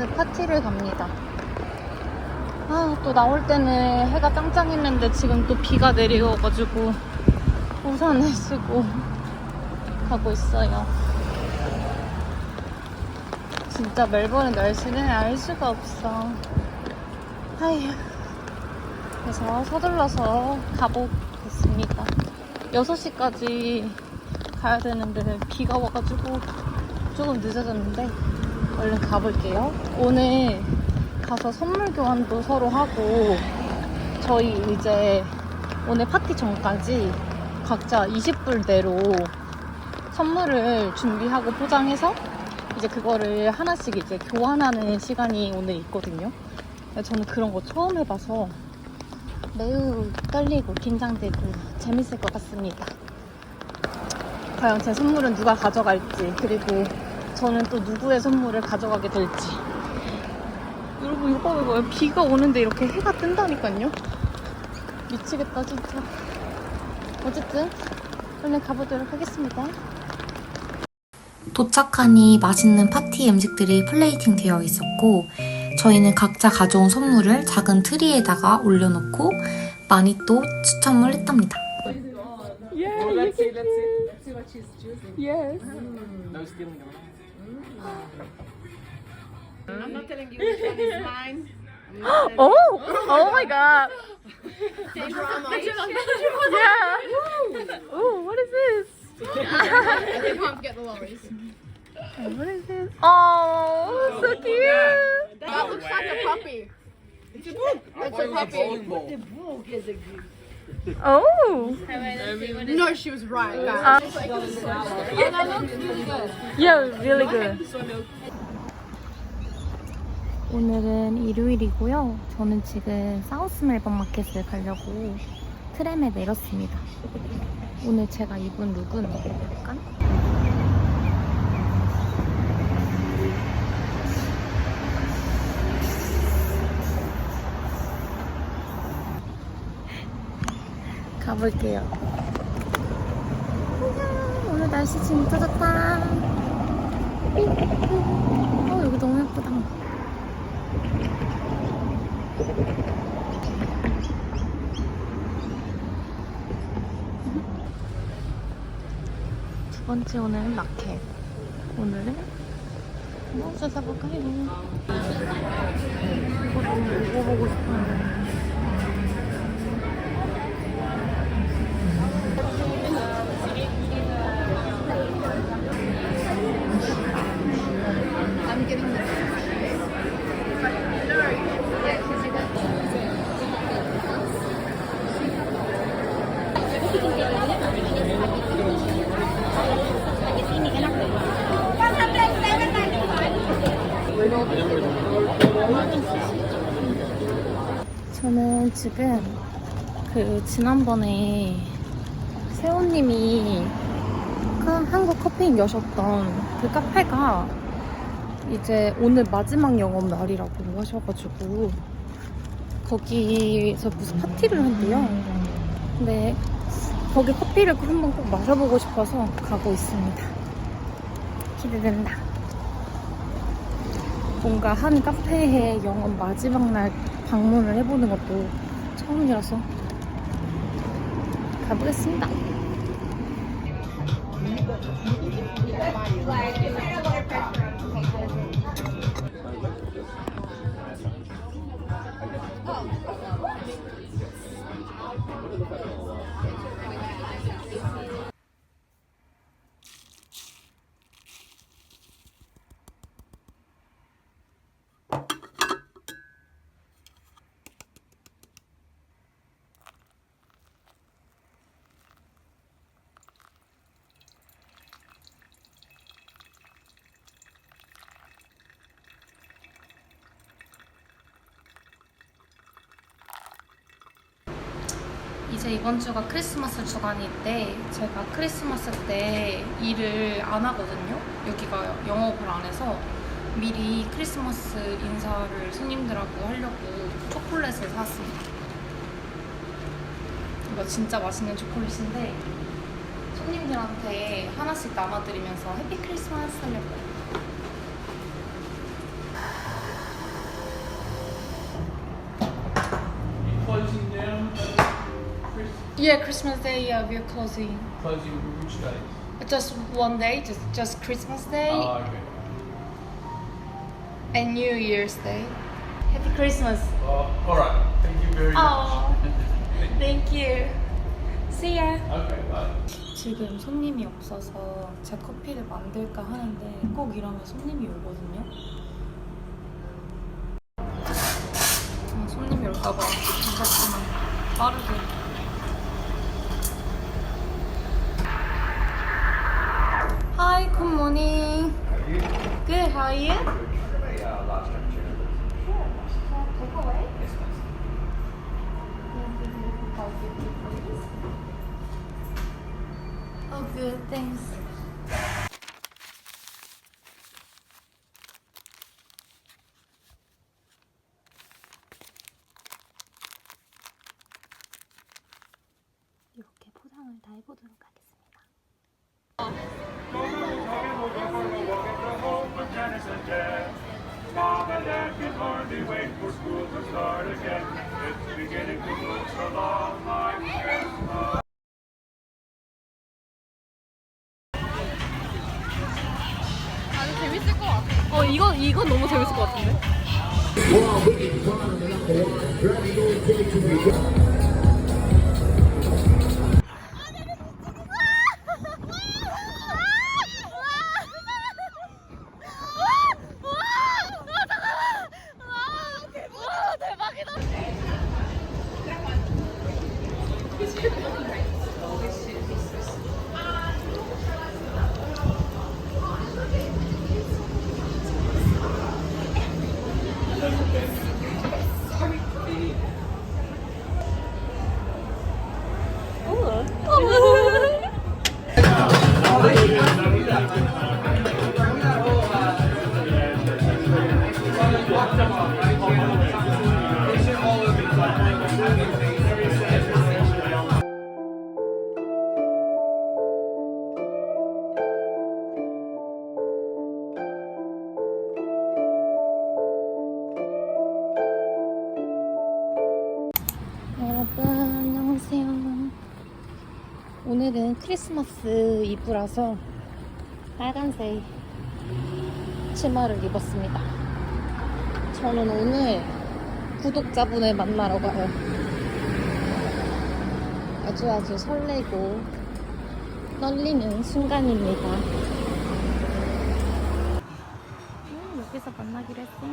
크리스마스 파티를 갑니다. 아, 또 나올 때는 해가 짱짱했는데 지금 또 비가 내려가지고 우산을 쓰고 가고 있어요. 진짜 멜버른 날씨는 알 수가 없어. 아휴. 그래서 서둘러서 가보겠습니다. 6시까지 가야 되는데 비가 와가지고 조금 늦어졌는데 얼른 가볼게요. 오늘 가서 선물 교환도 서로 하고 저희 이제 오늘 파티 전까지 각자 20불대로 선물을 준비하고 포장해서 이제 그거를 하나씩 이제 교환하는 시간이 오늘 있거든요. 저는 그런 거 처음 해봐서 매우 떨리고 긴장되고 재밌을 것 같습니다. 과연 제 선물은 누가 가져갈지 그리고 저는 또 누구의 선물을 가져가게 될지. 여러분 이거 봐봐요. 비가 오는데 이렇게 해가 뜬다니까요? 미치겠다 진짜. 어쨌든 오늘 가보도록 하겠습니다. 도착하니 맛있는 파티 음식들이 플레이팅 되어 있었고 저희는 각자 가져온 선물을 작은 트리에다가 올려놓고 많이 또 추첨을 했답니다. Well, let's see, let's see, let's see what she's choosing. Yes. No stealing. I'm not telling you which one is mine. Oh! Oh my god! Yeah! Ooh, what is this? I think I'll get the lorries. What is this? Oh, so oh, cute! That looks like a puppy. It's a book. It's a puppy. Oh! No, she was right, guys. Yeah, really good. 오늘은 일요일이고요. 저는 지금 사우스 멜번 마켓을 가려고 트램에 내렸습니다. 오늘 제가 입은 룩은 약간 가볼게요. 안녕. 오늘 날씨 진짜 좋다. 어, 여기 너무 예쁘다. 두 번째 오늘은 마켓. 오늘은 뭐 찾아볼까요? 이거 먹어보고 싶었는데. 저는 지금 그 지난번에 세호님이 그 한국 커피인 여셨던 그 카페가 이제 오늘 마지막 영업 날이라고 하셔가지고 거기서 무슨 파티를 한대요. 근데 거기 커피를 한번 꼭 마셔보고 싶어서 가고 있습니다. 기대된다. 뭔가 한 카페에 영업 마지막 날 방문을 해보는 것도 처음이라서 가보겠습니다. 이제 이번 주가 크리스마스 주간인데 제가 크리스마스 때 일을 안 하거든요. 여기가 영업을 안 해서 미리 크리스마스 인사를 손님들하고 하려고 초콜릿을 샀습니다. 이거 진짜 맛있는 초콜릿인데 손님들한테 하나씩 나눠드리면서 해피 크리스마스 하려고요. Closing down, Chris, Yeah, Christmas Day, yeah, we're closing. closing which days? Just one day, just just Christmas Day Oh, okay. and New Year's Day. Happy Christmas. Oh, all right. Thank you very much. Oh. Thank you. Thank you. See ya. Okay, bye. 지금 손님이 없어서 제 커피를 만들까 하는데 꼭 이러면 손님이 오거든요. 아, 손님이 올까봐 무섭지만 빠르게. Hi, good morning. Good, how are you? Oh, good, thanks. Hardly wait for school to start again. It's beginning to look so long like Christmas. 어, 이거 이거 너무 재밌을 것 같은데? 오늘은 크리스마스 이브라서 빨간색 치마를 입었습니다. 저는 오늘 구독자분을 만나러 가요. 아주 아주 설레고 떨리는 순간입니다. 음, 여기서 만나기로 했어요.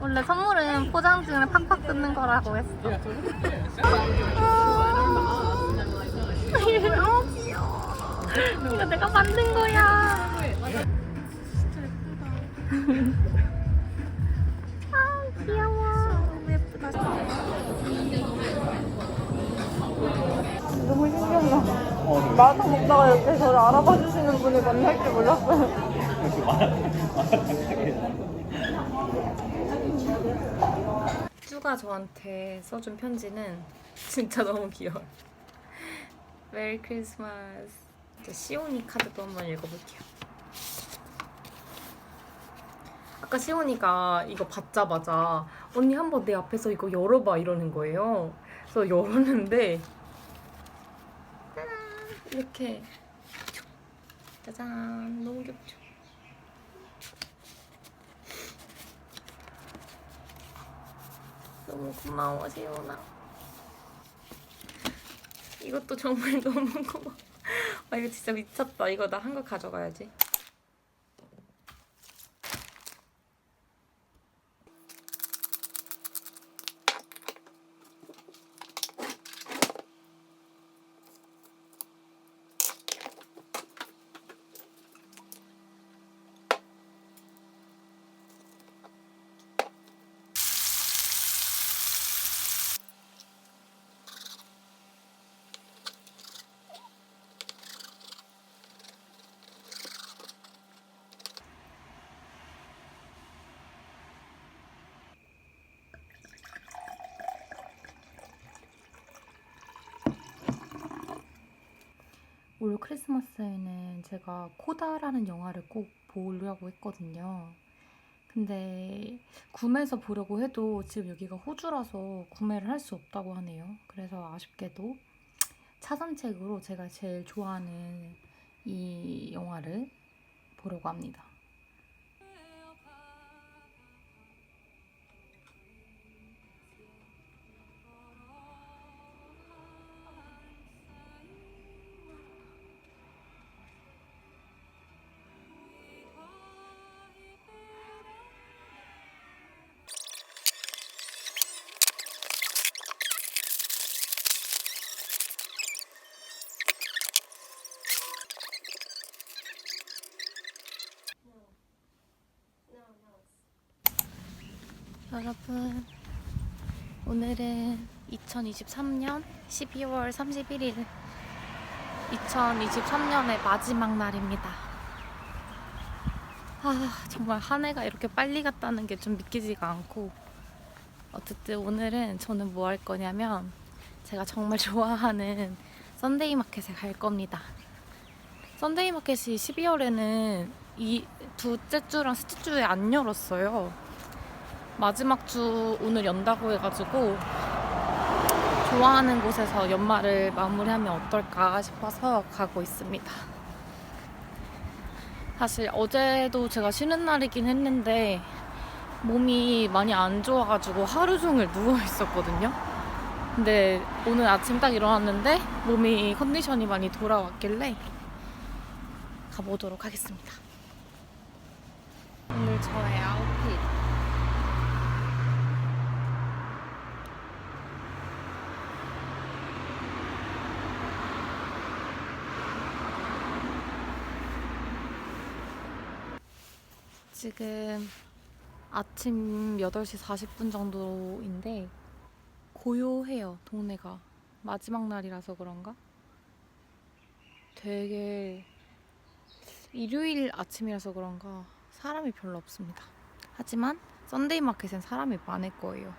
원래 선물은 포장 중에 팍팍 뜯는 거라고 했어. 너무 귀여워. 이거 내가 만든 거야. 아 귀여워. 너무 예쁘다. 너무 신기하다. 마라탕 먹다가 이렇게 저를 알아봐 주시는 분을 만날 줄 몰랐어요. 쭈가 저한테 써준 편지는 진짜 너무 귀여워요. 메리 크리스마스. 이제 시오니 카드도 한번 읽어볼게요. 아까 시오니가 이거 받자마자 언니 한번 내 앞에서 이거 열어봐 이러는 거예요. 그래서 열었는데 이렇게 짜잔 너무 귀엽죠. 너무 고마워 시온아 이것도 정말 너무 고마워. 아 이거 진짜 미쳤다. 이거 나 한 거 가져가야지 올 크리스마스에는 제가 코다라는 영화를 꼭 보려고 했거든요. 근데 구매해서 보려고 해도 지금 여기가 호주라서 구매를 할 수 없다고 하네요. 그래서 아쉽게도 차선책으로 제가 제일 좋아하는 이 영화를 보려고 합니다. 여러분, 오늘은 2023년 12월 31일, 2023년의 마지막 날입니다. 아, 정말 한 해가 이렇게 빨리 갔다는 게 좀 믿기지가 않고, 어쨌든 오늘은 저는 뭐 할 거냐면, 제가 정말 좋아하는 썬데이 마켓에 갈 겁니다. 썬데이 마켓이 12월에는 이 두째 주랑 셋째 주에 안 열었어요. 마지막 주 오늘 연다고 해가지고 좋아하는 곳에서 연말을 마무리하면 어떨까 싶어서 가고 있습니다. 사실 어제도 제가 쉬는 날이긴 했는데 몸이 많이 안 좋아가지고 하루 종일 누워 있었거든요. 근데 오늘 아침 딱 일어났는데 몸이 컨디션이 많이 돌아왔길래 가보도록 하겠습니다. 오늘 저의 아웃 지금 아침 8시 40분 정도인데 고요해요, 동네가. 마지막 날이라서 그런가? 되게 일요일 아침이라서 그런가 사람이 별로 없습니다. 하지만 썬데이 마켓엔 사람이 많을 거예요.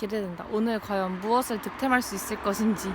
기대된다. 오늘 과연 무엇을 득템할 수 있을 것인지.